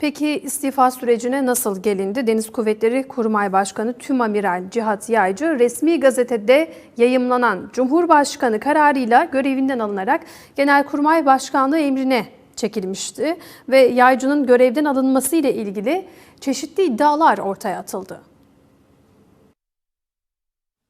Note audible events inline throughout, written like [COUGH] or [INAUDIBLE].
Peki istifa sürecine nasıl gelindi? Deniz Kuvvetleri Kurmay Başkanı Tümamiral Cihat Yaycı resmi gazetede yayımlanan Cumhurbaşkanı kararıyla görevinden alınarak Genelkurmay Başkanlığı emrine çekilmişti ve Yaycı'nın görevden alınması ile ilgili çeşitli iddialar ortaya atıldı.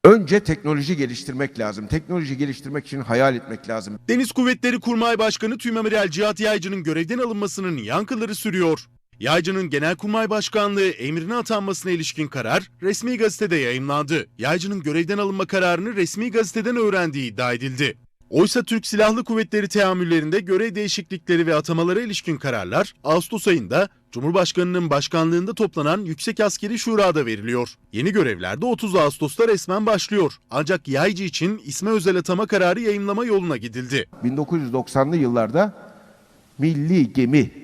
Önce teknoloji geliştirmek lazım. Teknoloji geliştirmek için hayal etmek lazım. Deniz Kuvvetleri Kurmay Başkanı Tümamiral Cihat Yaycı'nın görevden alınmasının yankıları sürüyor. Yaycı'nın Genelkurmay Başkanlığı emrine atanmasına ilişkin karar resmi gazetede yayımlandı. Yaycı'nın görevden alınma kararını resmi gazeteden öğrendiği iddia edildi. Oysa Türk Silahlı Kuvvetleri teamüllerinde görev değişiklikleri ve atamalara ilişkin kararlar Ağustos ayında Cumhurbaşkanı'nın başkanlığında toplanan Yüksek Askeri Şura'da veriliyor. Yeni görevler de 30 Ağustos'ta resmen başlıyor. Ancak Yaycı için isme özel atama kararı yayımlama yoluna gidildi. 1990'lı yıllarda milli gemi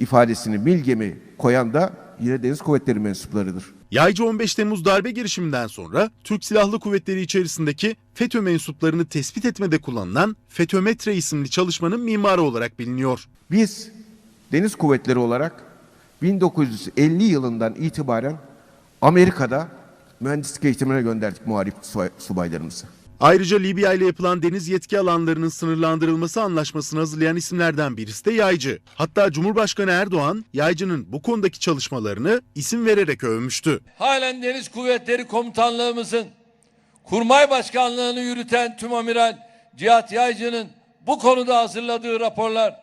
ifadesini mil gemi koyan da yine Deniz Kuvvetleri mensuplarıdır. Yaycı 15 Temmuz darbe girişiminden sonra Türk Silahlı Kuvvetleri içerisindeki FETÖ mensuplarını tespit etmede kullanılan FETÖmetre isimli çalışmanın mimarı olarak biliniyor. Biz Deniz Kuvvetleri olarak 1950 yılından itibaren Amerika'da mühendislik eğitimine gönderdik muharip subay- subaylarımızı. Ayrıca Libya ile yapılan deniz yetki alanlarının sınırlandırılması anlaşmasını hazırlayan isimlerden birisi de Yaycı. Hatta Cumhurbaşkanı Erdoğan, Yaycı'nın bu konudaki çalışmalarını isim vererek övmüştü. halen Deniz Kuvvetleri Komutanlığımızın Kurmay Başkanlığını yürüten Tümamiral Cihat Yaycı'nın bu konuda hazırladığı raporlar,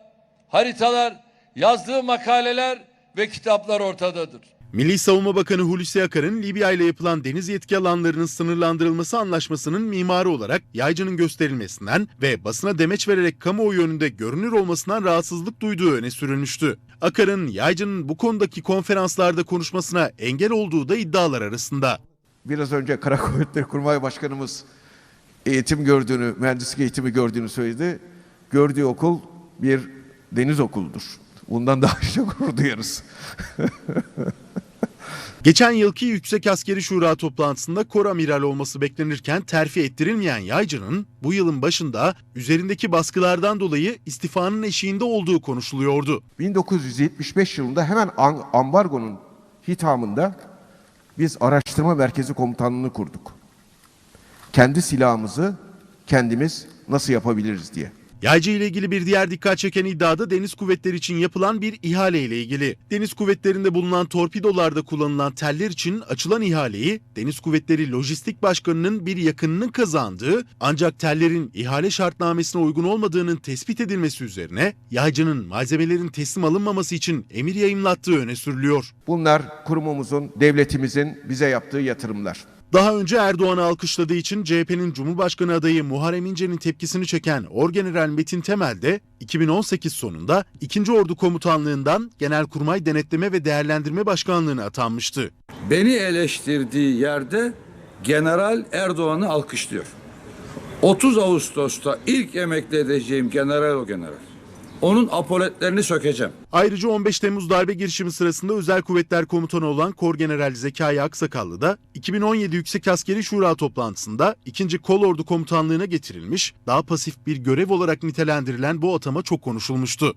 haritalar, yazdığı makaleler ve kitaplar ortadadır. Milli Savunma Bakanı Hulusi Akar'ın Libya ile yapılan deniz yetki alanlarının sınırlandırılması anlaşmasının mimarı olarak Yaycı'nın gösterilmesinden ve basına demeç vererek kamuoyu önünde görünür olmasından rahatsızlık duyduğu öne sürülmüştü. Akar'ın Yaycı'nın bu konudaki konferanslarda konuşmasına engel olduğu da iddialar arasında. Biraz önce Kara Kuvvetleri Kurmay Başkanımız eğitim gördüğünü, mühendislik eğitimi gördüğünü söyledi. Gördüğü okul bir deniz okuludur. Bundan daha [LAUGHS] çok gurur duyarız. [LAUGHS] Geçen yılki Yüksek Askeri Şura toplantısında kor amiral olması beklenirken terfi ettirilmeyen Yaycı'nın bu yılın başında üzerindeki baskılardan dolayı istifanın eşiğinde olduğu konuşuluyordu. 1975 yılında hemen ambargonun hitamında biz araştırma merkezi komutanlığını kurduk. Kendi silahımızı kendimiz nasıl yapabiliriz diye. Yaycı ile ilgili bir diğer dikkat çeken iddia da deniz kuvvetleri için yapılan bir ihale ile ilgili. Deniz kuvvetlerinde bulunan torpidolarda kullanılan teller için açılan ihaleyi Deniz Kuvvetleri Lojistik Başkanı'nın bir yakınının kazandığı ancak tellerin ihale şartnamesine uygun olmadığının tespit edilmesi üzerine Yaycı'nın malzemelerin teslim alınmaması için emir yayımlattığı öne sürülüyor. Bunlar kurumumuzun, devletimizin bize yaptığı yatırımlar. Daha önce Erdoğan'ı alkışladığı için CHP'nin Cumhurbaşkanı adayı Muharrem İnce'nin tepkisini çeken Orgeneral Metin Temel de 2018 sonunda 2. Ordu Komutanlığından Genelkurmay Denetleme ve Değerlendirme Başkanlığı'na atanmıştı. beni eleştirdiği yerde General Erdoğan'ı alkışlıyor. 30 Ağustos'ta ilk emekli edeceğim general o general. Onun apoletlerini sökeceğim. Ayrıca 15 Temmuz darbe girişimi sırasında Özel Kuvvetler Komutanı olan Korgeneral Zekai Aksakallı da 2017 Yüksek Askeri Şura toplantısında 2. Kolordu Komutanlığı'na getirilmiş, daha pasif bir görev olarak nitelendirilen bu atama çok konuşulmuştu.